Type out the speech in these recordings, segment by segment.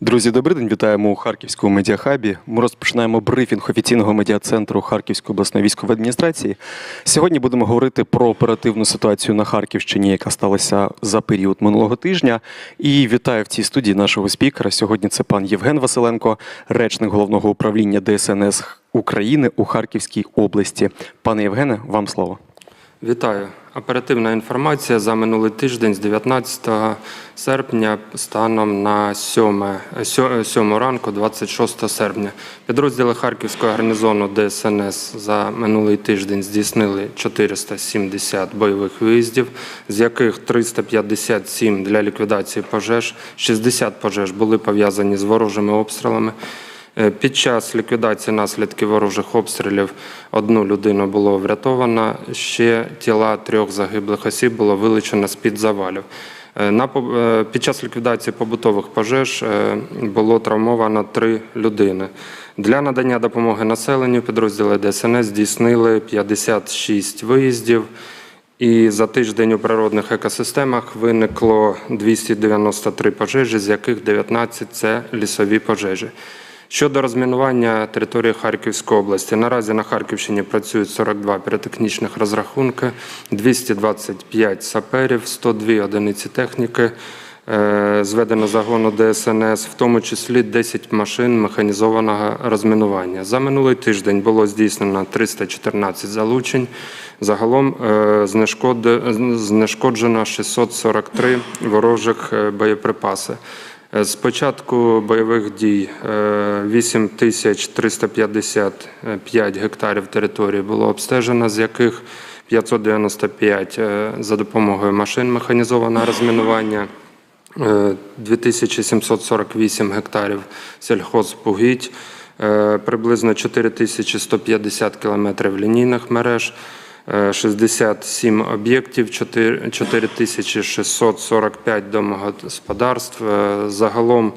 Друзі, добрий день. Вітаємо у Харківському медіахабі. Ми розпочинаємо брифінг офіційного медіа-центру Харківської обласної військової адміністрації. Сьогодні будемо говорити про оперативну ситуацію на Харківщині, яка сталася за період минулого тижня. І вітаю в цій студії нашого спікера. Сьогодні це пан Євген Василенко, речник головного управління ДСНС України у Харківській області. Пане Євгене, вам слово. Вітаю. Оперативна інформація за минулий тиждень з 19 серпня станом на 7, 7 ранку 26 серпня. Підрозділи Харківського гарнізону ДСНС за минулий тиждень здійснили 470 бойових виїздів, з яких 357 для ліквідації пожеж, 60 пожеж були пов'язані з ворожими обстрілами. Е, Під час ліквідації наслідків ворожих обстрілів одну людину було врятовано. Ще тіла трьох загиблих осіб було вилучено з-під завалів. Е, е, під час ліквідації побутових пожеж було травмовано три людини. Для надання допомоги населенню підрозділи ДСНС здійснили 56 виїздів. І за тиждень у природних екосистемах виникло 293 пожежі, з яких 19 – це лісові пожежі. Щодо розмінування території Харківської області, наразі на Харківщині працюють 42 піротехнічних розрахунки, 225 саперів, 102 одиниці техніки, е, зведено загону ДСНС, в тому числі 10 машин механізованого розмінування. За минулий тиждень було здійснено 314 залучень. Загалом е, знешкод- знешкоджено 643 ворожих е, боєприпаси. Е, З початку бойових дій е, 8355 гектарів території було обстежено, з яких 595 е, за допомогою машин механізованого розмінування, е, 2748 гектарів сільхозпугідь, е, приблизно 4150 кілометрів лінійних мереж, е, 67 об'єктів, 4 4645 домогосподарств. Е, Загалом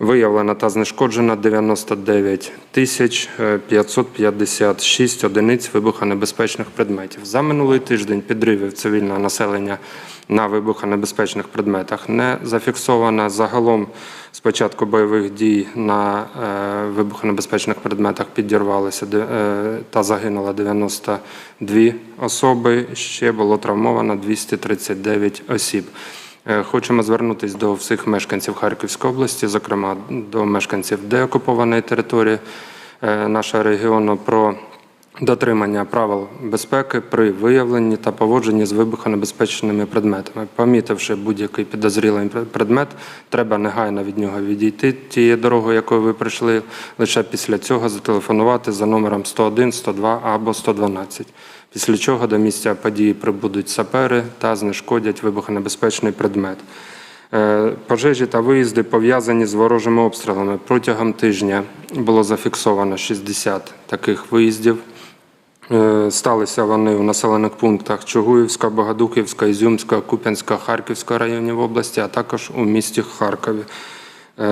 виявлено та знешкоджено 99 тисяч е, 556 одиниць вибухонебезпечних предметів. За минулий тиждень підривів цивільного населення на вибухонебезпечних предметах не зафіксовано. Загалом з початку бойових дій на е, вибухонебезпечних предметах підірвалися е, та загинуло 92 особи. Ще було травмовано 239 осіб. Е, Хочемо звернутися до всіх мешканців Харківської області, зокрема до мешканців деокупованої території е, нашого регіону, про дотримання правил безпеки при виявленні та поводженні з вибухонебезпечними предметами. Помітивши будь-який підозрілий предмет, треба негайно від нього відійти тією дорогою, якою ви прийшли. Лише після цього зателефонувати за номером 101, 102 або 112. Після чого до місця події прибудуть сапери та знешкодять вибухонебезпечний предмет. Е, Пожежі та виїзди пов'язані з ворожими обстрілами. Протягом тижня було зафіксовано 60 таких виїздів. Е, Сталися вони у населених пунктах Чугуївська, Богодухівська, Ізюмська, Куп'янська, Харківська районів області, а також у місті Харкові. Е,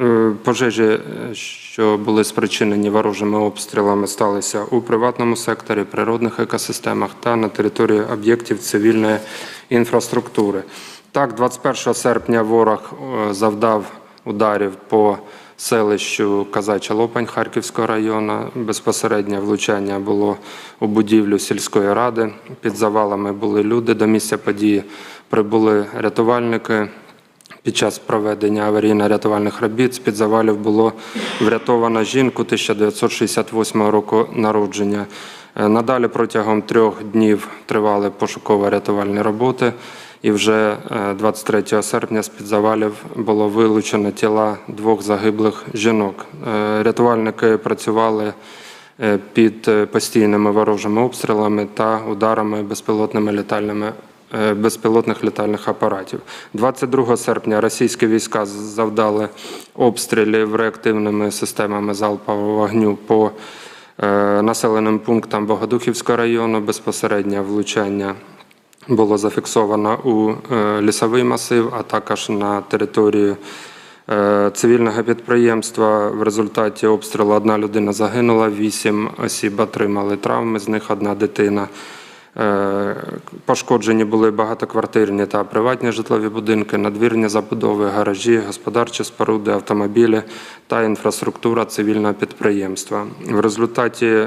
е, Пожежі, що були спричинені ворожими обстрілами, сталися у приватному секторі, природних екосистемах та на території об'єктів цивільної інфраструктури. Так, 21 серпня ворог завдав ударів по селищу Казача Лопань Харківського району. Безпосереднє влучання було у будівлю сільської ради. Під завалами були люди. До місця події прибули рятувальники. Під час проведення аварійно-рятувальних робіт з-під завалів було врятовано жінку 1968 року народження. Е, Надалі протягом трьох днів тривали пошуково-рятувальні роботи. І вже е, 23 серпня з-під завалів було вилучено тіла двох загиблих жінок. Е, Рятувальники працювали е, під е, постійними ворожими обстрілами та ударами безпілотними літальними е, безпілотних літальних апаратів. 22 серпня російські війська завдали обстрілів реактивними системами залпового вогню по е, населеним пунктам Богодухівського району. Безпосереднє влучання було зафіксовано у е, лісовий масив, а також на територію е, цивільного підприємства. В результаті обстрілу одна людина загинула, вісім осіб отримали травми, з них одна дитина. Е, Пошкоджені були багатоквартирні та приватні житлові будинки, надвірні забудови, гаражі, господарчі споруди, автомобілі та інфраструктура цивільного підприємства. В результаті е,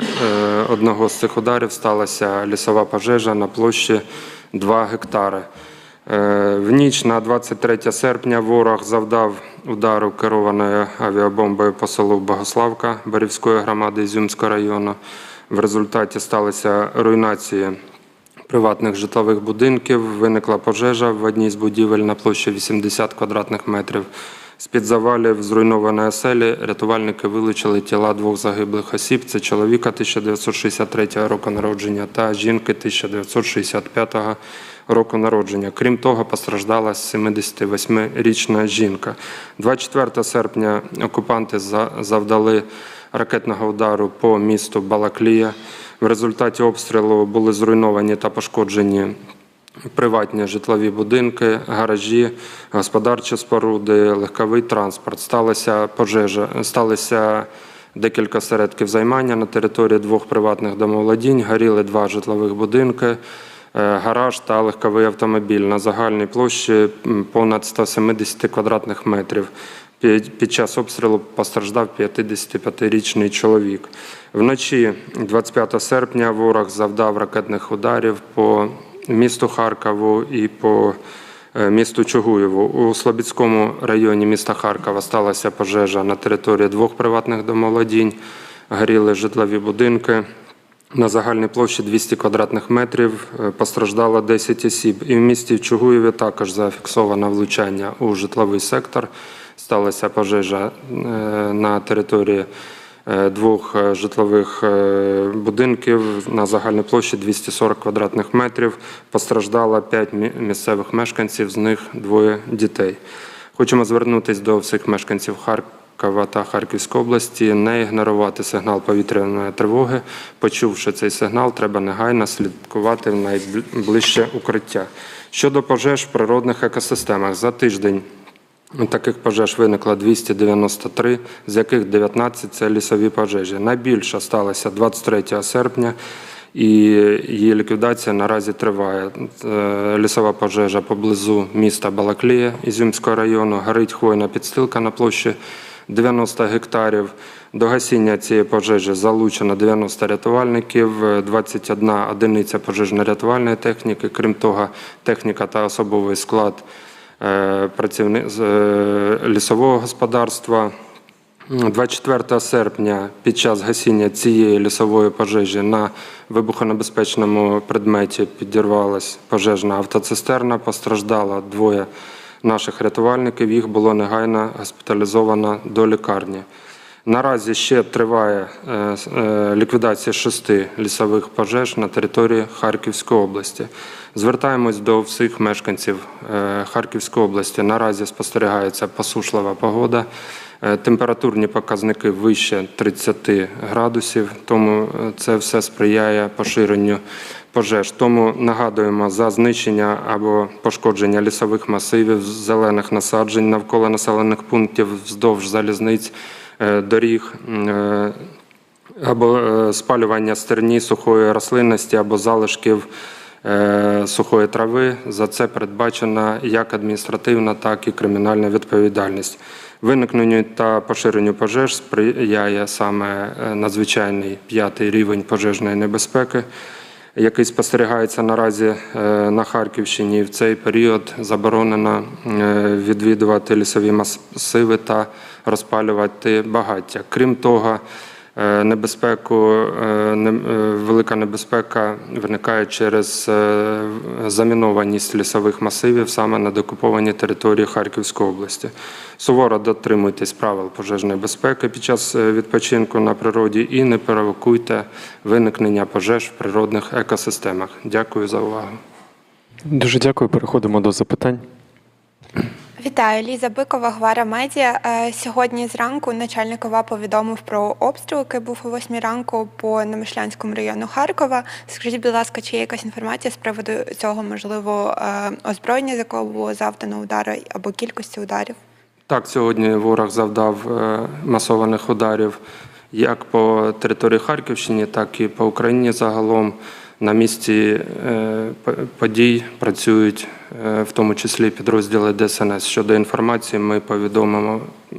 одного з цих ударів сталася лісова пожежа на площі 2 гектари. Е, В ніч на 23 серпня ворог завдав удару керованою авіабомбою по селу Богославка Борівської громади Ізюмського району. В результаті сталися руйнації приватних житлових будинків. Виникла пожежа в одній з будівель на площі 80 квадратних метрів. З-під завалів зруйнованої оселі рятувальники вилучили тіла двох загиблих осіб. Це чоловіка 1963 року народження та жінки 1965 року народження. Крім того, постраждала 78-річна жінка. 24 серпня окупанти завдали ракетного удару по місту Балаклія. В результаті обстрілу були зруйновані та пошкоджені приватні житлові будинки, гаражі, господарчі споруди, легковий транспорт. Сталася пожежа, сталося декілька середків займання на території двох приватних домоволодінь. Горіли два житлових будинки, е, гараж та легковий автомобіль на загальній площі понад 170 квадратних метрів. Під час обстрілу постраждав 55-річний чоловік. Вночі, 25 серпня, ворог завдав ракетних ударів по місту Харкову і по е, місту Чугуєву. У Слобідському районі міста Харкова сталася пожежа на території двох приватних домоволодінь, горіли житлові будинки. На загальній площі 200 квадратних метрів е, постраждало 10 осіб. І в місті Чугуєві також зафіксовано влучання у житловий сектор. Сталася пожежа е, на території двох е, житлових е, будинків на загальній площі 240 квадратних метрів. Постраждало 5 місцевих мешканців, з них двоє дітей. Хочемо звернутися до всіх мешканців Харкова та Харківської області, не ігнорувати сигнал повітряної тривоги. Почувши цей сигнал, треба негайно слідкувати в найближче укриття. Щодо пожеж в природних екосистемах, за тиждень Таких пожеж виникло 293, з яких 19 – це лісові пожежі. Найбільша сталася 23 серпня, і її ліквідація наразі триває. Е, Лісова пожежа поблизу міста Балаклія Ізюмського району, горить хвойна підстилка на площі 90 гектарів. До гасіння цієї пожежі залучено 90 рятувальників, е, 21 одиниця пожежно-рятувальної техніки. Крім того, техніка та особовий склад з, е, лісового господарства. 24 серпня під час гасіння цієї лісової пожежі на вибухонебезпечному предметі підірвалась пожежна автоцистерна. Постраждало двоє наших рятувальників. Їх було негайно госпіталізовано до лікарні. Наразі ще триває е, е, ліквідація шести лісових пожеж на території Харківської області. Звертаємось до всіх мешканців е, Харківської області. Наразі спостерігається посушлива погода. Температурні показники вище 30 градусів, тому це все сприяє поширенню пожеж. Тому нагадуємо за знищення або пошкодження лісових масивів, зелених насаджень навколо населених пунктів вздовж залізниць, доріг. е, або е, спалювання стерні сухої рослинності або залишків е, сухої трави. За це передбачена як адміністративна, так і кримінальна відповідальність. Виникненню та поширенню пожеж сприяє саме е, надзвичайний п'ятий рівень пожежної небезпеки, який спостерігається наразі е, на Харківщині. В цей період заборонено е, відвідувати лісові масиви та розпалювати багаття. Крім того, Небезпеку, е, е, велика небезпека виникає через е, замінованість лісових масивів саме на декупованій території Харківської області. Суворо дотримуйтесь правил пожежної безпеки під час е, відпочинку на природі і не провокуйте виникнення пожеж в природних екосистемах. Дякую за увагу. Дуже дякую. Переходимо до запитань. Вітаю, Ліза Бикова, Гвара Медіа. Е, Сьогодні зранку начальник ОВА повідомив про обстріл, який був о 8 ранку по Немишлянському району Харкова. Скажіть, будь ласка, чи є якась інформація з приводу цього, можливо, е, озброєння, з якого було завдано удари або кількості ударів? Так, сьогодні ворог завдав е, масованих ударів як по території Харківщини, так і по Україні загалом. На місці е, подій працюють е, в тому числі підрозділи ДСНС. Щодо інформації ми повідомимо е,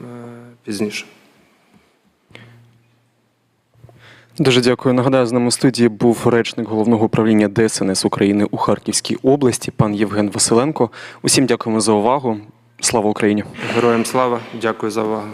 пізніше. Дуже дякую. Нагадаю, з нами в студії був речник головного управління ДСНС України у Харківській області, пан Євген Василенко. Усім дякуємо за увагу. Слава Україні! Героям слава, дякую за увагу.